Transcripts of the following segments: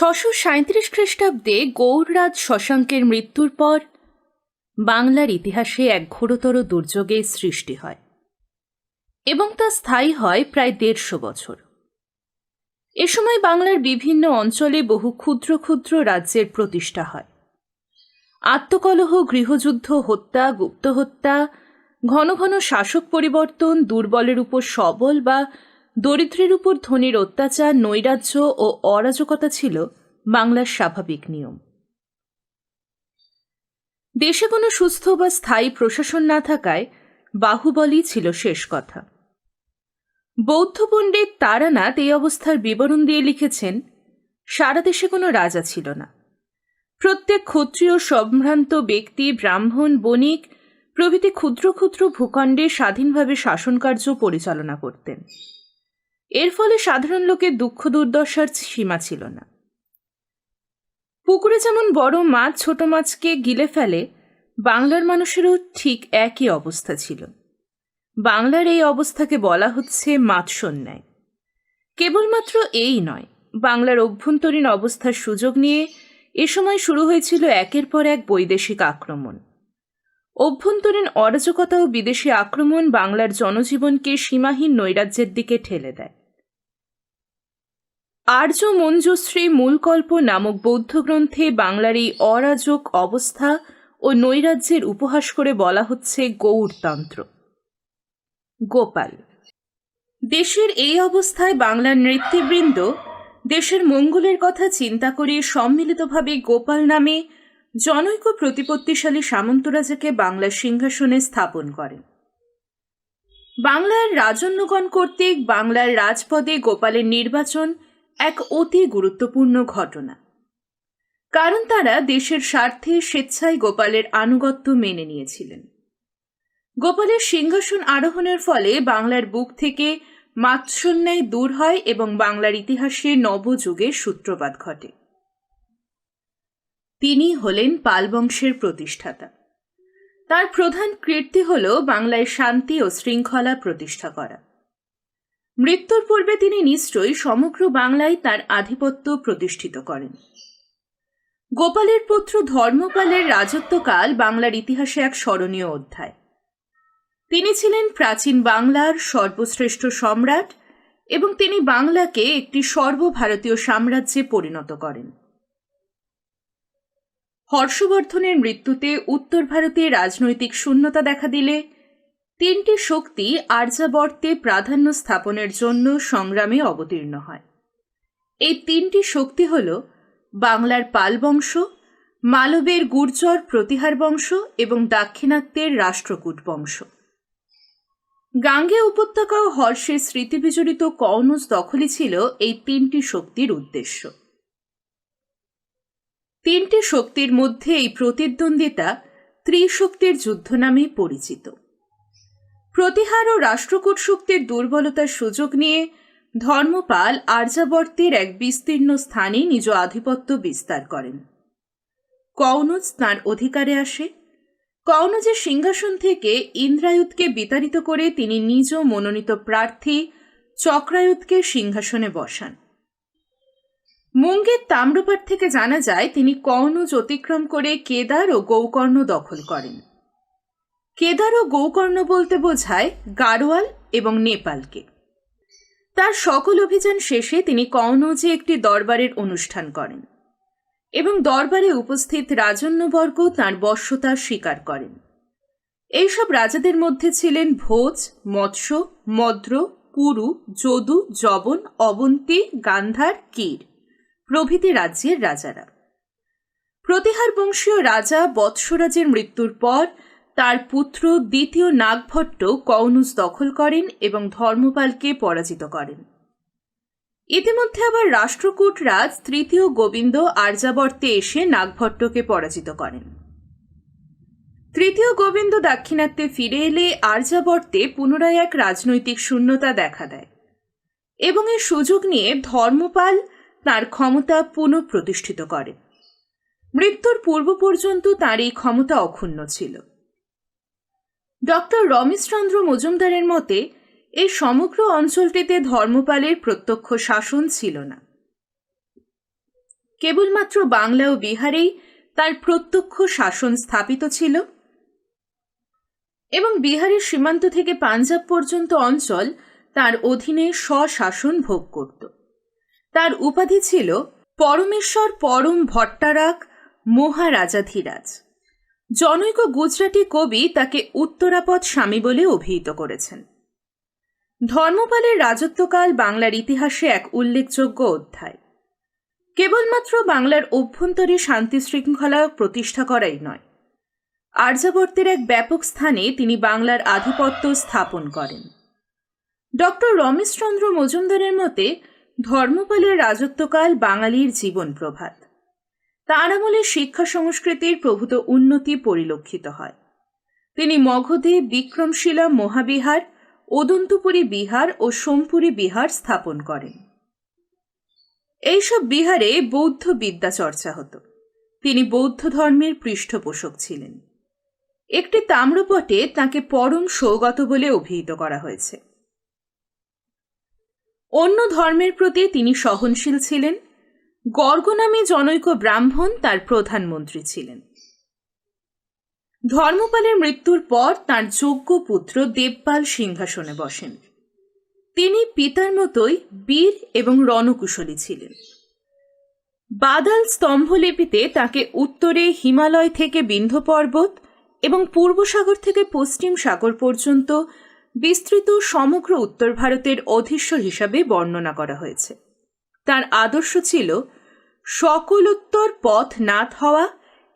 ছশো সাঁত্রিশ খ্রিস্টাব্দে গৌররাজ শশাঙ্কের মৃত্যুর পর বাংলার ইতিহাসে এক ঘোরতর দুর্যোগের সৃষ্টি হয় এবং তা স্থায়ী হয় প্রায় দেড়শো বছর। এ সময় বাংলার বিভিন্ন অঞ্চলে বহু ক্ষুদ্র ক্ষুদ্র রাজ্যের প্রতিষ্ঠা হয়। আত্মকলহ, গৃহযুদ্ধ, হত্যা গুপ্ত হত্যা ঘন ঘন শাসক পরিবর্তন, দুর্বলের উপর সবল বা দরিদ্রের উপর ধনীর অত্যাচার, নৈরাজ্য ও অরাজকতা ছিল বাংলার স্বাভাবিক নিয়ম। দেশে কোনো সুস্থ বা স্থায়ী প্রশাসন না থাকায় বাহুবলই ছিল শেষ কথা। বৌদ্ধ পণ্ডিত তারানাথ এই অবস্থার বিবরণ দিয়ে লিখেছেন, সারা দেশে কোনো রাজা ছিল না। প্রত্যেক ক্ষত্রিয় সম্ভ্রান্ত ব্যক্তি, ব্রাহ্মণ, বণিক প্রভৃতি ক্ষুদ্র ক্ষুদ্র ভূখণ্ডে স্বাধীনভাবে শাসনকার্য পরিচালনা করতেন। এর ফলে সাধারণ লোকের দুঃখ দুর্দশার সীমা ছিল না। পুকুরে যেমন বড় মাছ, ছোট মাছকে গিলে ফেলে, বাংলার মানুষেরও ঠিক একই অবস্থা ছিল। বাংলার এই অবস্থাকে বলা হচ্ছে মাৎসন্যায়। কেবলমাত্র এই নয়, বাংলার অভ্যন্তরীণ অবস্থার সুযোগ নিয়ে এ সময় শুরু হয়েছিল একের পর এক বৈদেশিক আক্রমণ। অভ্যন্তরীণ অরাজকতা ও বিদেশি আক্রমণ বাংলার জনজীবনকে সীমাহীন নৈরাজ্যের দিকে ঠেলে দেয়। আর্য মঞ্জুশ্রী মূলকল্প নামক বৌদ্ধ গ্রন্থে বাংলার এই অরাজক অবস্থা ও নৈরাজ্যের উপহাস করে বলা হচ্ছে গৌরতন্ত্র গোপাল, দেশের এই অবস্থায় বাংলার নৃত্যবৃন্দ দেশের মঙ্গলের কথা চিন্তা করে সম্মিলিতভাবে গোপাল নামে জনৈক প্রতিপত্তিশালী সামন্তরাজাকে বাংলার সিংহাসনে স্থাপন করেন। বাংলার রাজন্যগণ কর্তৃক বাংলার রাজপদে গোপালের নির্বাচন এক অতি গুরুত্বপূর্ণ ঘটনা। কারণ তারা দেশের স্বার্থে স্বেচ্ছায় গোপালের আনুগত্য মেনে নিয়েছিলেন। গোপালের সিংহাসন আরোহণের ফলে বাংলার বুক থেকে মাৎসন্যায় দূর হয় এবং বাংলার ইতিহাসে নবযুগের সূত্রপাত ঘটে। তিনি হলেন পাল বংশের প্রতিষ্ঠাতা। তার প্রধান কীর্তি হল বাংলায় শান্তি ও শৃঙ্খলা প্রতিষ্ঠা করা। মৃত্যুর পূর্বে তিনি নিশ্চয়ই সমগ্র বাংলায় তার আধিপত্য প্রতিষ্ঠিত করেন। গোপালের পুত্র ধর্মপালের রাজত্বকাল বাংলার ইতিহাসে এক স্মরণীয় অধ্যায়। তিনি ছিলেন প্রাচীন বাংলার সর্বশ্রেষ্ঠ সম্রাট এবং তিনি বাংলাকে একটি সর্বভারতীয় সাম্রাজ্যে পরিণত করেন। হর্ষবর্ধনের মৃত্যুতে উত্তর ভারতে রাজনৈতিক শূন্যতা দেখা দিলে তিনটি শক্তি আর্যাবর্তে প্রাধান্য স্থাপনের জন্য সংগ্রামে অবতীর্ণ হয়। এই তিনটি শক্তি হল বাংলার পাল বংশ, মালবের গুর্জর প্রতিহার বংশ এবং দাক্ষিণাত্যের রাষ্ট্রকূট বংশ। গাঙ্গে উপত্যকা ও হর্ষের স্মৃতিবিজড়িত কৌনজ দখলই ছিল এই তিনটি শক্তির উদ্দেশ্য। তিনটি শক্তির মধ্যে এই প্রতিদ্বন্দ্বিতা ত্রিশক্তির যুদ্ধ নামে পরিচিত। প্রতিহার ও রাষ্ট্রকূট শক্তির দুর্বলতার সুযোগ নিয়ে ধর্মপাল আর্যাবর্তের এক বিস্তীর্ণ স্থানে নিজ আধিপত্য বিস্তার করেন। কৌনজ তাঁর অধিকারে আসে। কৌনজের সিংহাসন থেকে ইন্দ্রায়ুধকে বিতাড়িত করে তিনি নিজ মনোনীত প্রার্থী চক্রায়ুধকে সিংহাসনে বসান। মুঙ্গের তাম্রপাট থেকে জানা যায়, তিনি কর্ণজ অতিক্রম করে কেদার ও গৌকর্ণ দখল করেন। কেদার ও গৌকর্ণ বলতে বোঝায় গাড়োয়াল এবং নেপালকে। তার সকল অভিযান শেষে তিনি কর্ণজে একটি দরবারের অনুষ্ঠান করেন এবং দরবারে উপস্থিত রাজন্যবর্গ তাঁর বশ্যতা স্বীকার করেন। এইসব রাজাদের মধ্যে ছিলেন ভোজ, মৎস্য, মদ্র পুরু যদু জবন অবন্তী, গান্ধার, কীর প্রভৃতি রাজ্যের রাজারা। প্রতিহার বংশীয় রাজা বৎসরাজের মৃত্যুর পর তার পুত্র দ্বিতীয় নাগভট্ট কৌনুস দখল করেন এবং ধর্মপালকে পরাজিত করেন। ইতিমধ্যে আবার রাষ্ট্রকূট রাজ তৃতীয় গোবিন্দ আর্যাবর্তে এসে নাগভট্টকে পরাজিত করেন। তৃতীয় গোবিন্দ দাক্ষিণাত্যে ফিরে এলে আর্যাবর্তে পুনরায় এক রাজনৈতিক শূন্যতা দেখা দেয় এবং এর সুযোগ নিয়ে ধর্মপাল তার ক্ষমতা পুনঃপ্রতিষ্ঠিত করেন মৃত্যুর পূর্ব পর্যন্ত তার এই ক্ষমতা অক্ষুণ্ণ ছিল। ডক্টর রমেশচন্দ্র মজুমদারের মতে, এই সমগ্র অঞ্চলটিতে ধর্মপালের প্রত্যক্ষ শাসন ছিল না। কেবলমাত্র বাংলা ও বিহারেই তার প্রত্যক্ষ শাসন স্থাপিত ছিল। এবং বিহারের সীমান্ত থেকে পাঞ্জাব পর্যন্ত অঞ্চল তার অধীনে স্বশাসন ভোগ করত। তার উপাধি ছিল পরমেশ্বর পরম ভট্টারাক মহারাজাধিরাজ। জনৈক গুজরাটি কবি তাকে উত্তরাপদ স্বামী বলে অভিহিত করেছেন। ধর্মপালের রাজত্বকাল বাংলার ইতিহাসে এক উল্লেখযোগ্য অধ্যায়। কেবলমাত্র বাংলার অভ্যন্তরে শান্তি শৃঙ্খলা প্রতিষ্ঠা করাই নয়, আর্যাবর্তের এক ব্যাপক স্থানে তিনি বাংলার আধিপত্য স্থাপন করেন। ডক্টর রমেশচন্দ্র মজুমদারের মতে, ধর্মপালের রাজত্বকাল বাঙালির জীবন প্রভাত। তার আমলে শিক্ষা সংস্কৃতির প্রভূত উন্নতি পরিলক্ষিত হয়। তিনি মগধে বিক্রমশিলা মহাবিহার, ওদন্তপুরী বিহার ও সোমপুরী বিহার স্থাপন করেন। এইসব বিহারে বৌদ্ধ বিদ্যা চর্চা হতো। তিনি বৌদ্ধ ধর্মের পৃষ্ঠপোষক ছিলেন। একটি তাম্রপটে তাকে পরম সৌগত বলে অভিহিত করা হয়েছে। অন্য ধর্মের প্রতি তিনি সহনশীল ছিলেন। গর্গ নামে জনৈক ব্রাহ্মণ তার প্রধানমন্ত্রী ছিলেন। ধর্মপালের মৃত্যুর পর তার যোগ্য পুত্র দেবপাল সিংহাসনে বসেন। তিনি পিতার মতোই বীর এবং রণকুশলী ছিলেন। বাদাল স্তম্ভলিপিতে তাকে উত্তরে হিমালয় থেকে বিন্ধ পর্বত এবং পূর্ব সাগর থেকে পশ্চিম সাগর পর্যন্ত বিস্তৃত সমগ্র উত্তর ভারতের অধীশ্বর হিসাবে বর্ণনা করা হয়েছে। তার আদর্শ ছিল সকলোত্তর পথ নাথ হওয়া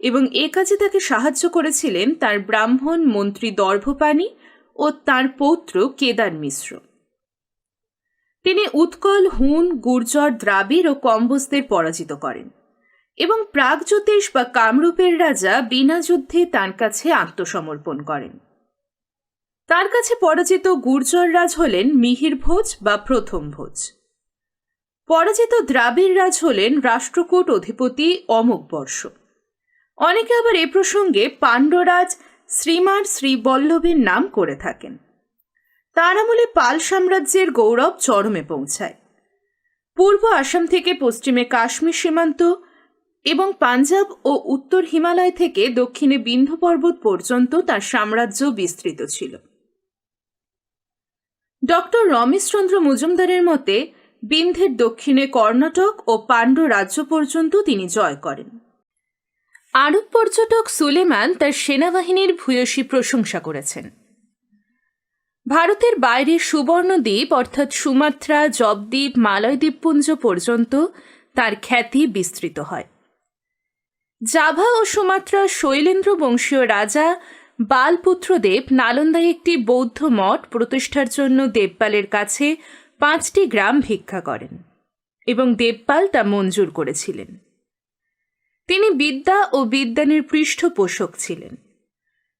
এবং এ কাজে তাকে সাহায্য করেছিলেন তার ব্রাহ্মণ মন্ত্রী দর্ভপাণি ও তার পৌত্র কেদার মিশ্র। তিনি উৎকল, হুন, গুর্জর, দ্রাবিড় ও কম্বোজদের পরাজিত করেন এবং প্রাগজ্যোতিষ বা কামরূপের রাজা বিনা যুদ্ধে তার কাছে আত্মসমর্পণ করেন। তার কাছে পরাজিত গুর্জর রাজ হলেন মিহির ভোজ বা প্রথম ভোজ। পরাজিত দ্রাবিড় রাজ হলেন রাষ্ট্রকূট অধিপতি অমোক বর্ষ। অনেকে আবার এ প্রসঙ্গে পাণ্ডরাজ শ্রীমার শ্রীবল্লভের নাম করে থাকেন। তার আমলে পাল সাম্রাজ্যের গৌরব চরমে পৌঁছায়। পূর্ব আসাম থেকে পশ্চিমে কাশ্মীর সীমান্ত এবং পাঞ্জাব ও উত্তর হিমালয় থেকে দক্ষিণে বিন্ধ্য পর্বত পর্যন্ত তার সাম্রাজ্য বিস্তৃত ছিল। ডক্টর রমেশচন্দ্র মজুমদারের মতে বিন্ধ্যের দক্ষিণে কর্ণাটক ও পাণ্ড রাজ্য পর্যন্ত তিনি জয় করেন। আরব পর্যটক সুলেমান তার সেনাবাহিনীর ভূয়সী প্রশংসা করেছেন। ভারতের বাইরে সুবর্ণদ্বীপ অর্থাৎ সুমাত্রা, জবদ্বীপ মালয় দ্বীপপুঞ্জ পর্যন্ত তার খ্যাতি বিস্তৃত হয়। জাভা ও সুমাত্রা শৈলেন্দ্র বংশীয় রাজা বালপুত্রদেব নালন্দায় একটি বৌদ্ধ মঠ প্রতিষ্ঠার জন্য দেবপালের কাছে পাঁচটি গ্রাম ভিক্ষা করেন এবং দেবপাল তা মঞ্জুর করেছিলেন। তিনি বিদ্যা ও বিজ্ঞানের পৃষ্ঠপোষক ছিলেন।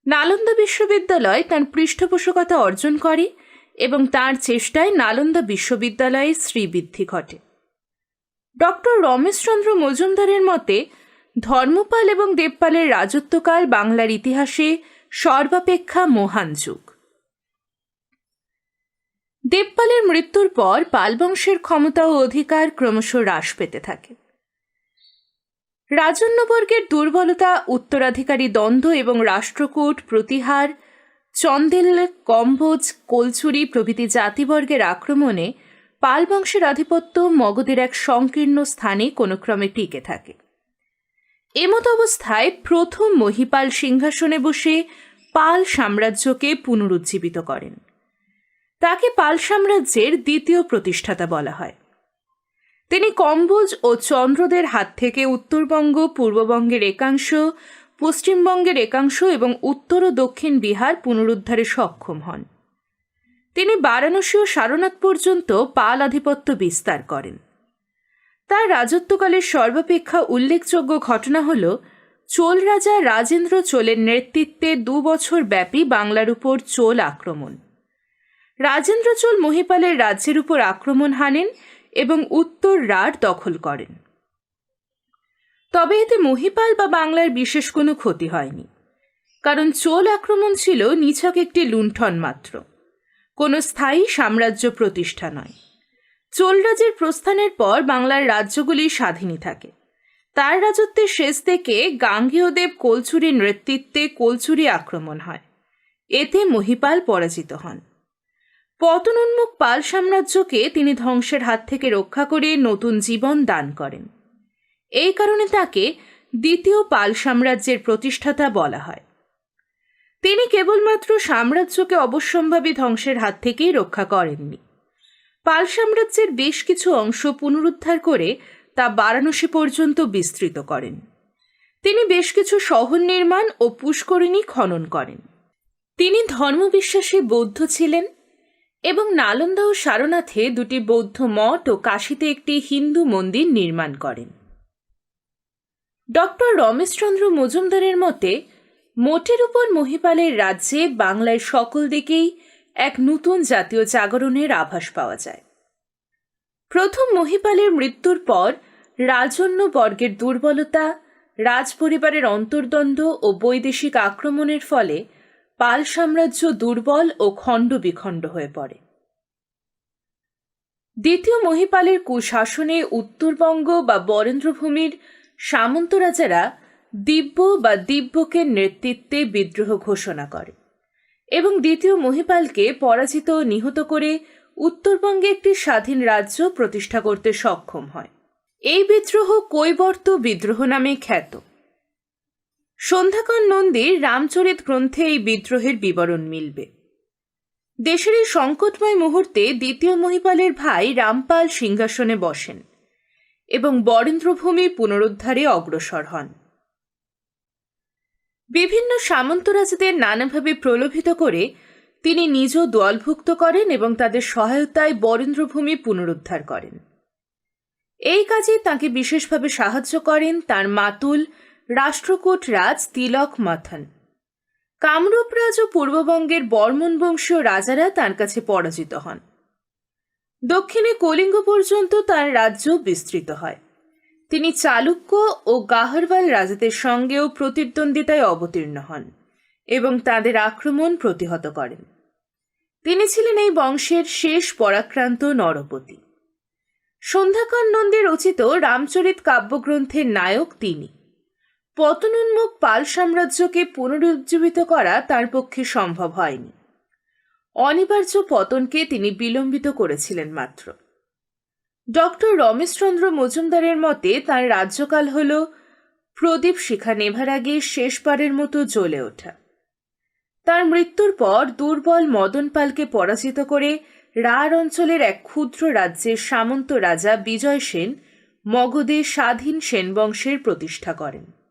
নালন্দা বিশ্ববিদ্যালয় তার পৃষ্ঠপোষকতা অর্জন করে এবং তার চেষ্টায় নালন্দা বিশ্ববিদ্যালয়ের শ্রীবৃদ্ধি ঘটে। ডক্টর রমেশচন্দ্র মজুমদারের মতে, ধর্মপাল এবং দেবপালের রাজত্বকাল বাংলার ইতিহাসে সর্বাপেক্ষা মহান যুগ। দেবপালের মৃত্যুর পর পাল বংশের ক্ষমতা ও অধিকার ক্রমশ হ্রাস পেতে থাকে। রাজন্যবর্গের দুর্বলতা, উত্তরাধিকারী দ্বন্দ্ব এবং রাষ্ট্রকূট, প্রতিহার, চন্দেল, কম্বোজ, কোলচুরি প্রভৃতি জাতিবর্গের আক্রমণে পাল বংশের আধিপত্য মগধের এক সংকীর্ণ স্থানে কোনো ক্রমে টিকে থাকে। এমত অবস্থায় প্রথম মহিপাল সিংহাসনে বসে পাল সাম্রাজ্যকে পুনরুজ্জীবিত করেন। তাকে পাল সাম্রাজ্যের দ্বিতীয় প্রতিষ্ঠাতা বলা হয়। তিনি কম্বোজ ও চন্দ্রদের হাত থেকে উত্তরবঙ্গ, পূর্ববঙ্গের একাংশ, পশ্চিমবঙ্গের একাংশ এবং উত্তর ও দক্ষিণ বিহার পুনরুদ্ধারে সক্ষম হন। তিনি বারাণসী ও সারনাথ পর্যন্ত পাল আধিপত্য বিস্তার করেন। তার রাজত্বকালের সর্বাপেক্ষা উল্লেখযোগ্য ঘটনা হল, চোল রাজা রাজেন্দ্র চোলের নেতৃত্বে দু বছর ব্যাপী বাংলার উপর চোল আক্রমণ। রাজেন্দ্র চোল মহিপালের রাজ্যের উপর আক্রমণ হানেন এবং উত্তর রাঢ় দখল করেন। তবে এতে মহিপাল বা বাংলার বিশেষ কোনো ক্ষতি হয়নি। কারণ চোল আক্রমণ ছিল নিছক একটি লুণ্ঠন মাত্র। কোনো স্থায়ী সাম্রাজ্য প্রতিষ্ঠা নয়। চোলরাজের প্রস্থানের পর বাংলার রাজ্যগুলি স্বাধীনই থাকে। তার রাজত্বের শেষ থেকে গাঙ্গেয়দেব কোলচুরির নেতৃত্বে কোলচুরি আক্রমণ হয়। এতে মহিপাল পরাজিত হন। পতনোন্মুখ পাল সাম্রাজ্যকে তিনি ধ্বংসের হাত থেকে রক্ষা করে নতুন জীবন দান করেন। এই কারণে তাকে দ্বিতীয় পাল সাম্রাজ্যের প্রতিষ্ঠাতা বলা হয়। তিনি কেবলমাত্র সাম্রাজ্যকে অবশ্যম্ভাবী ধ্বংসের হাত থেকেই রক্ষা করেননি। পাল সাম্রাজ্যের বেশ কিছু অংশ পুনরুদ্ধার করে তা বারাণসী পর্যন্ত বিস্তৃত করেন। তিনি বেশ কিছু শহর নির্মাণ ও পুষ্করিণী খনন করেন। তিনি ধর্মবিশ্বাসী বৌদ্ধ ছিলেন এবং নালন্দা ও সারনাথে দুটি বৌদ্ধ মঠ ও কাশীতে একটি হিন্দু মন্দির নির্মাণ করেন। ডক্টর রমেশচন্দ্র মজুমদারের মতে মোটের উপর মহিপালের রাজ্যে বাংলায় সকল দিকেই এক নতুন জাতীয় জাগরণের আভাস পাওয়া যায়। প্রথম মহিপালের মৃত্যুর পর রাজন্য বর্গের দুর্বলতা, রাজপরিবারের অন্তর্দ্বন্দ্ব ও বৈদেশিক আক্রমণের ফলে পাল সাম্রাজ্য দুর্বল ও খণ্ড বিখণ্ড হয়ে পড়ে। দ্বিতীয় মহিপালের কুশাসনে উত্তরবঙ্গ বা বরেন্দ্রভূমির সামন্ত রাজারা দিব্য বা দিব্যকে নেতৃত্বে বিদ্রোহ ঘোষণা করে এবং দ্বিতীয় মহিপালকে পরাজিত নিহত করে উত্তরবঙ্গে একটি স্বাধীন রাজ্য প্রতিষ্ঠা করতে সক্ষম হয়। এই বিদ্রোহ কৈবর্ত বিদ্রোহ নামে খ্যাত। সন্ধ্যাকর নন্দীর রামচরিত গ্রন্থে এই বিদ্রোহের বিবরণ মিলবে। দেশের এই সংকটময় মুহূর্তে দ্বিতীয় মহিপালের ভাই রামপাল সিংহাসনে বসেন এবং বরেন্দ্রভূমি পুনরুদ্ধারে অগ্রসর হন। বিভিন্ন সামন্ত রাজাদের নানাভাবে প্রলোভিত করে তিনি নিজ দলভুক্ত করেন এবং তাদের সহায়তায় বরেন্দ্রভূমি পুনরুদ্ধার করেন। এই কাজে তাকে বিশেষভাবে সাহায্য করেন তার মাতুল রাষ্ট্রকূট রাজ তিলক মাথন। কামরূপ রাজ ও পূর্ববঙ্গের বর্মন বংশীয় রাজারা তার কাছে পরাজিত হন। দক্ষিণে কলিঙ্গ পর্যন্ত তার রাজ্য বিস্তৃত হয়। তিনি চালুক্য ও গাহরওয়াল রাজাদের সঙ্গেও প্রতিদ্বন্দ্বিতায় অবতীর্ণ হন এবং তাদের আক্রমণ প্রতিহত করেন। তিনি ছিলেন এই বংশের শেষ পরাক্রান্ত নরপতি। সন্ধ্যাকর নন্দী রচিত রামচরিত কাব্যগ্রন্থের নায়ক তিনি। পতনোন্মুখ পাল সাম্রাজ্যকে পুনরুজ্জীবিত করা তার পক্ষে সম্ভব হয়নি। অনিবার্য পতনকে তিনি বিলম্বিত করেছিলেন মাত্র। ডক্টর রমেশচন্দ্র মজুমদারের মতে তার রাজ্যকাল হল প্রদীপ শিখা নেভার আগে শেষবারের মতো জ্বলে ওঠা। তার মৃত্যুর পর দুর্বল মদন পালকে পরাজিত করে রাঢ় অঞ্চলের এক ক্ষুদ্র রাজ্যের সামন্ত রাজা বিজয় সেন মগধে স্বাধীন সেন বংশের প্রতিষ্ঠা করেন।